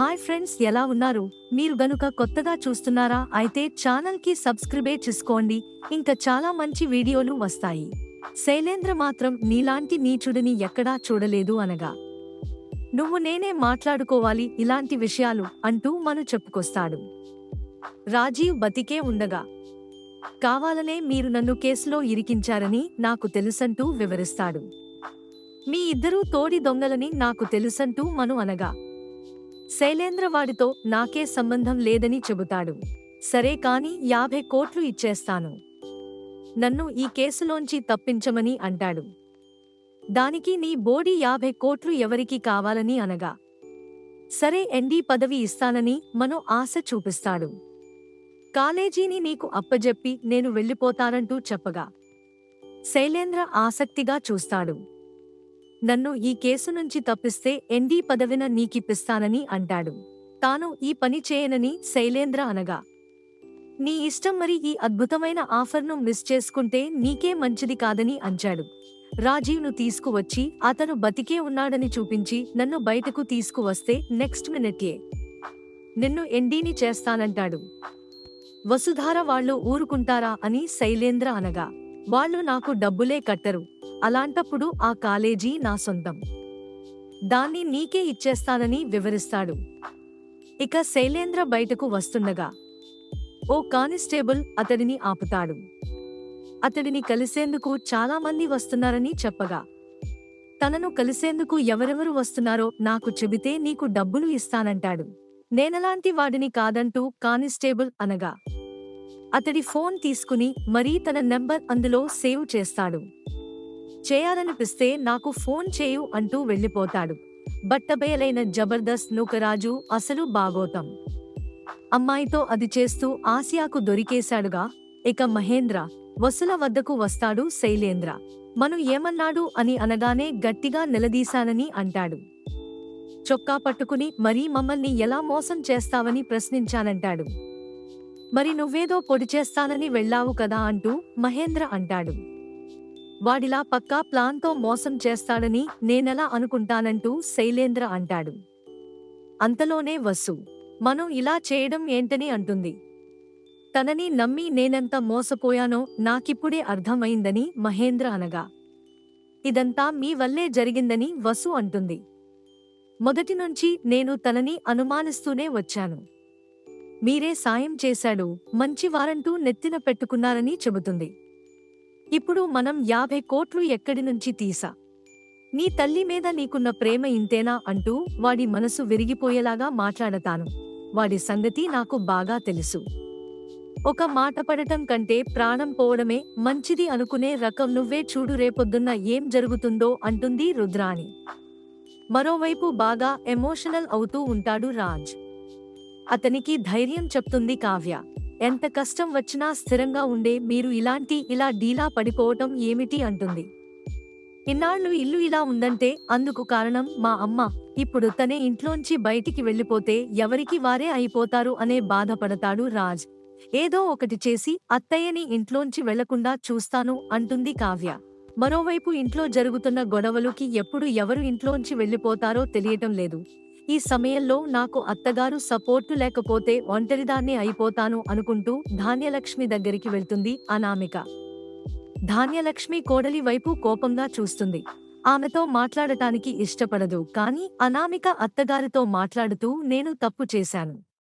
Hi friends ఎలా ఉన్నారు? మీరు గనుక కొత్తగా చూస్తున్నారా అయితే ఛానల్కి సబ్స్క్రైబే చేసుకోండి. ఇంకా చాలా మంచి వీడియోలు వస్తాయి. శైలేంద్ర మాత్రం నీలాంటి నీచుడిని ఎక్కడా చూడలేదు అనగా నువ్వు నేనే మాట్లాడుకోవాలి ఇలాంటి విషయాలు అంటూ మను చెప్పుకొస్తాడు. రాజీవ్ బతికే ఉండగా కావాలనే మీరు నన్ను కేసులో ఇరికించారని నాకు తెలుసంటూ వివరిస్తాడు. మీ ఇద్దరూ తోడి దొంగలని నాకు తెలుసంటూ మను అనగా శైలేంద్ర వాడితో నాకే సంబంధం లేదని చెబుతాడు. సరే కాని యాభై కోట్లు ఇచ్చేస్తాను. నన్ను ఈ కేసులోంచి తప్పించమని అంటాడు. దానికి నీ బోడీ యాభై కోట్లు ఎవరికి కావాలని అనగా. సరే ఎండీ పదవి ఇస్తానని మను ఆశ చూపిస్తాడు. కాలేజీని నీకు అప్పజెప్పి నేను వెళ్ళిపోతానంటూ చెప్పగా. శైలేంద్ర ఆసక్తిగా చూస్తాడు. నన్ను ఈ కేసు నుంచి తప్పిస్తే ఎండీ పదవిన నీకిప్పిస్తానని అంటాడు. తాను ఈ పని చేయనని శైలేంద్ర అనగా. నీ ఇష్టం మరి ఈ అద్భుతమైన ఆఫర్ను మిస్ చేసుకుంటే నీకే మంచిది కాదని అంచాడు. రాజీవ్ను తీసుకువచ్చి అతను బతికే ఉన్నాడని చూపించి నన్ను బయటకు తీసుకువస్తే నెక్స్ట్ మినిట్యే నిన్ను ఎండీని చేస్తానంటాడు. వసుధార వాళ్ళు ఊరుకుంటారా అని శైలేంద్ర అనగా. వాళ్ళు నాకు డబ్బులే కట్టరు. అలాంటప్పుడు ఆ కాలేజీ నా సొంతం. దాన్ని నీకే ఇచ్చేస్తానని వివరిస్తాడు. ఇక శైలేంద్ర బయటకు వస్తుండగా ఓ కానిస్టేబుల్ అతడిని ఆపుతాడు. అతడిని కలిసేందుకు చాలా మంది వస్తున్నారని చెప్పగా తనను కలిసేందుకు ఎవరెవరు వస్తున్నారో నాకు చెబితే నీకు డబ్బులు ఇస్తానంటాడు. నేనలాంటి వాడిని కాదంటూ కానిస్టేబుల్ అనగా అతడి ఫోన్ తీసుకుని మరీ తన నెంబర్ అందులో సేవ్ చేస్తాడు. చేయాలనిపిస్తే నాకు ఫోన్ చేయు అంటూ వెళ్ళిపోతాడు. బట్టబయలైన జబర్దస్త్ నూకరాజు అసలు బాగోతం. అమ్మాయితో అది చేస్తూ ఆసియాకు దొరికేశాడుగా ఇక మహేంద్ర వసుల వద్దకు వస్తాడు శైలేంద్ర. మను ఏమన్నాడు అని అనగానే గట్టిగా నిలదీశానని అంటాడు. చొక్కా పట్టుకుని మరీ మమ్మల్ని ఎలా మోసం చేస్తావని ప్రశ్నించానంటాడు. మరి నువ్వేదో పొడి చేస్తానని వెళ్ళావు కదా అంటూ మహేంద్ర అంటాడు. వాడిలా పక్కా ప్లాన్తో మోసం చేస్తాడని నేనెలా అనుకుంటానంటూ శైలేంద్ర అంటాడు. అంతలోనే వసు మనం ఇలా చేయడం ఏంటని అంటుంది. తనని నమ్మి నేనెంత మోసపోయానో నాకిప్పుడే అర్థమైందని మహేంద్ర అనగా. ఇదంతా మీ వల్లే జరిగిందని వసు అంటుంది. మొదటి నుంచి నేను తనని అనుమానిస్తూనే వచ్చాను. మీరే సాయం చేశాడు మంచి వారంటూ నెత్తిన పెట్టుకున్నారని చెబుతుంది. ఇప్పుడు మనం యాభై కోట్లు ఎక్కడి నుంచి తీసా? నీ తల్లి మీద నీకున్న ప్రేమ ఇంతేనా అంటూ వాడి మనసు విరిగిపోయేలాగా మాట్లాడతాను. వాడి సంగతి నాకు బాగా తెలుసు. ఒక మాట పడటం కంటే ప్రాణం పోవడమే మంచిది అనుకునే రకం నువ్వే చూడు రేపొద్దున్న ఏం జరుగుతుందో అంటుంది రుద్రాణి. మరోవైపు బాగా ఎమోషనల్ అవుతూ ఉంటాడు రాజ్. అతనికి ధైర్యం చెప్తుంది కావ్య. ఎంత కష్టం వచ్చినా స్థిరంగా ఉండే మీరు ఇలాంటి ఇలా డీలా పడిపోవటం ఏమిటి అంటుంది. ఇన్నాళ్ళు ఇల్లు ఇలా ఉందంటే అందుకు కారణం మా అమ్మ. ఇప్పుడు తనే ఇంట్లోంచి బయటికి వెళ్ళిపోతే ఎవరికి వారే అయిపోతారు అనే బాధపడతాడు రాజ్. ఏదో ఒకటి చేసి అత్తయ్యని ఇంట్లోంచి వెళ్ళకుండా చూస్తాను అంటుంది కావ్య. మరోవైపు ఇంట్లో జరుగుతున్న గొడవలుకి ఎప్పుడు ఎవరు ఇంట్లోంచి వెళ్ళిపోతారో తెలియటం లేదు. ఈ సమయంలో నాకు అత్తగారు సపోర్టు లేకపోతే ఒంటరిదాన్నే అయిపోతాను అనుకుంటూ ధాన్యలక్ష్మి దగ్గరికి వెళ్తుంది అనామిక. ధాన్యలక్ష్మి కోడలి వైపు కోపంగా చూస్తుంది. ఆమెతో మాట్లాడటానికి ఇష్టపడదు కానీ అనామిక అత్తగారితో మాట్లాడుతూ నేను తప్పు చేశాను.